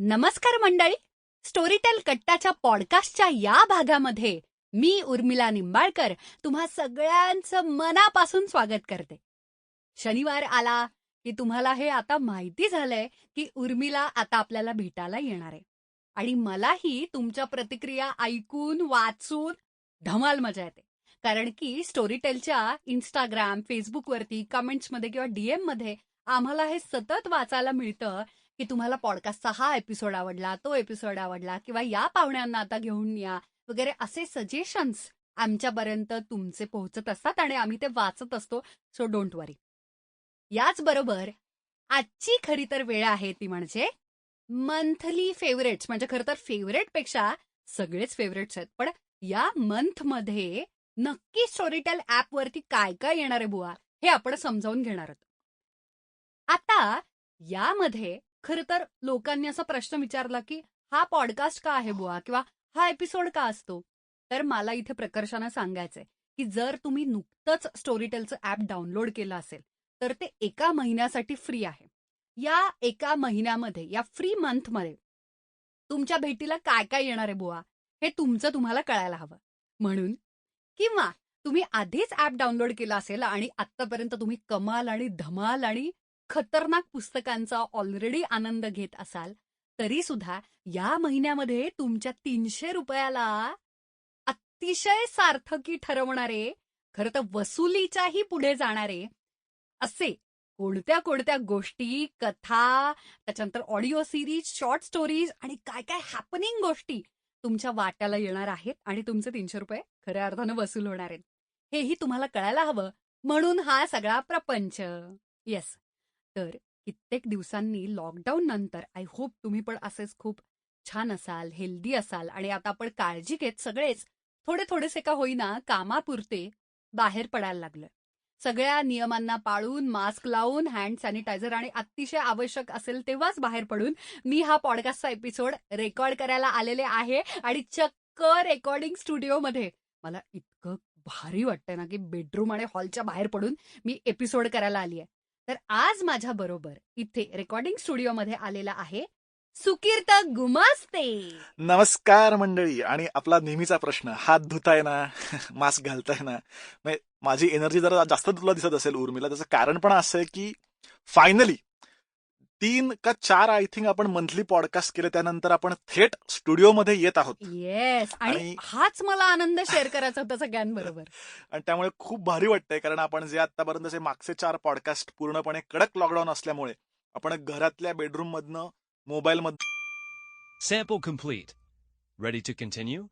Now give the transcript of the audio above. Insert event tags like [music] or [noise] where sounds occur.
नमस्कार मंडळी. स्टोरीटेल कट्टाच्या पॉडकास्टच्या या भागामध्ये मी उर्मिला निंबाळकर तुम्हा सगळ्यांचं मनापासून स्वागत करते. शनिवार आला की तुम्हाला हे आता माहिती झालंय की उर्मिला आता आपल्याला भेटायला येणार आहे. आणि मलाही तुमच्या प्रतिक्रिया ऐकून वाचून धमाल मजा येते. कारण की स्टोरीटेलच्या इंस्टाग्राम फेसबुकवरती कमेंट्समध्ये किंवा डीएममध्ये आम्हाला हे सतत वाचायला मिळतं की तुम्हाला पॉडकास्टचा हा एपिसोड आवडला तो एपिसोड आवडला किंवा या पाहुण्यांना आता घेऊन या वगैरे असे सजेशन्स आमच्यापर्यंत तुमचे पोहोचत असतात आणि आम्ही ते वाचत असतो. सो डोंट वरी याचबरोबर आजची खरी तर वेळ आहे ती म्हणजे मंथली फेवरेट्स म्हणजे खरं तर फेवरेटपेक्षा सगळेच फेवरेट्स आहेत. पण या मंथमध्ये नक्की स्टोरीटेल ॲपवरती काय काय येणार आहे बुवा हे आपण समजावून घेणार आहोत. आता यामध्ये खरं तर लोकांनी असा प्रश्न विचारला की हा पॉडकास्ट का आहे बुवा? किंवा हा एपिसोड का असतो? तर मला इथे प्रकर्षानं सांगायचंय की जर तुम्ही नुकतंच स्टोरीटेलचं ऍप डाउनलोड केलं असेल तर ते एका महिन्यासाठी फ्री आहे. या एका महिन्यामध्ये या फ्री मंथमध्ये तुमच्या भेटीला काय काय येणार आहे बुवा? हे तुमचं तुम्हाला कळायला हवं. म्हणून किंवा तुम्ही आधीच ऍप डाउनलोड केलं असेल आणि आतापर्यंत तुम्ही कमाल आणि धमाल आणि खतरनाक पुस्तकांचा ऑलरेडी आनंद घेत असाल तरी सुद्धा या महिन्यामध्ये तुमच्या तीनशे रुपयाला अतिशय सार्थकी ठरवणारे खरं तर वसुलीच्याही पुढे जाणारे असे कोणत्या कोणत्या गोष्टी कथा त्याच्यानंतर ऑडिओ सिरीज शॉर्ट स्टोरीज आणि काय काय हॅपनिंग गोष्टी तुमच्या वाट्याला येणार आहेत आणि तुमचे तीनशे रुपये खऱ्या अर्थानं वसूल होणार आहेत. हेही तुम्हाला कळायला हवं. म्हणून हा सगळा प्रपंच. येस तर कित्येक दिवसांनी लॉकडाऊन नंतर आय होप तुम्ही पण असेच खूप छान असाल हेल्दी असाल आणि आता आपण काळजी घेत सगळेच थोडे थोडेसे का होईना कामापुरते बाहेर पडायला लागलं सगळ्या नियमांना पाळून मास्क लावून हँड सॅनिटायझर आणि अतिशय आवश्यक असेल तेव्हाच बाहेर पडून मी हा पॉडकास्टचा एपिसोड रेकॉर्ड करायला आलेले आहे आणि चक्क रेकॉर्डिंग स्टुडिओमध्ये मला इतकं भारी वाटतंय ना की बेडरूम आणि हॉलच्या बाहेर पडून मी एपिसोड करायला आली आहे तर आज माझ्या बरोबर इथे रेकॉर्डिंग स्टुडिओमध्ये आलेला आहे सुकीर्त गुमास्ते. नमस्कार मंडळी. आणि आपला नेहमीचा प्रश्न हात धुताय ना मास्क घालताय ना? म्हणजे माझी एनर्जी जरा जास्त तुला दिसत असेल उर्मिला. त्याचं कारण पण असं आहे की फायनली तीन का चार आय थिंक आपण मंथली पॉडकास्ट केले त्यानंतर आपण थेट स्टुडिओमध्ये येत आहोत येस आणि हाच मला आनंद शेअर करायचा होता सगळ्यांबरोबर [laughs] आणि त्यामुळे खूप भारी वाटतंय कारण आपण जे आतापर्यंतचे मागचे चार पॉडकास्ट पूर्णपणे कडक लॉकडाऊन असल्यामुळे आपण घरातल्या बेडरूम मधनं mobile Sample complete. Ready to continue?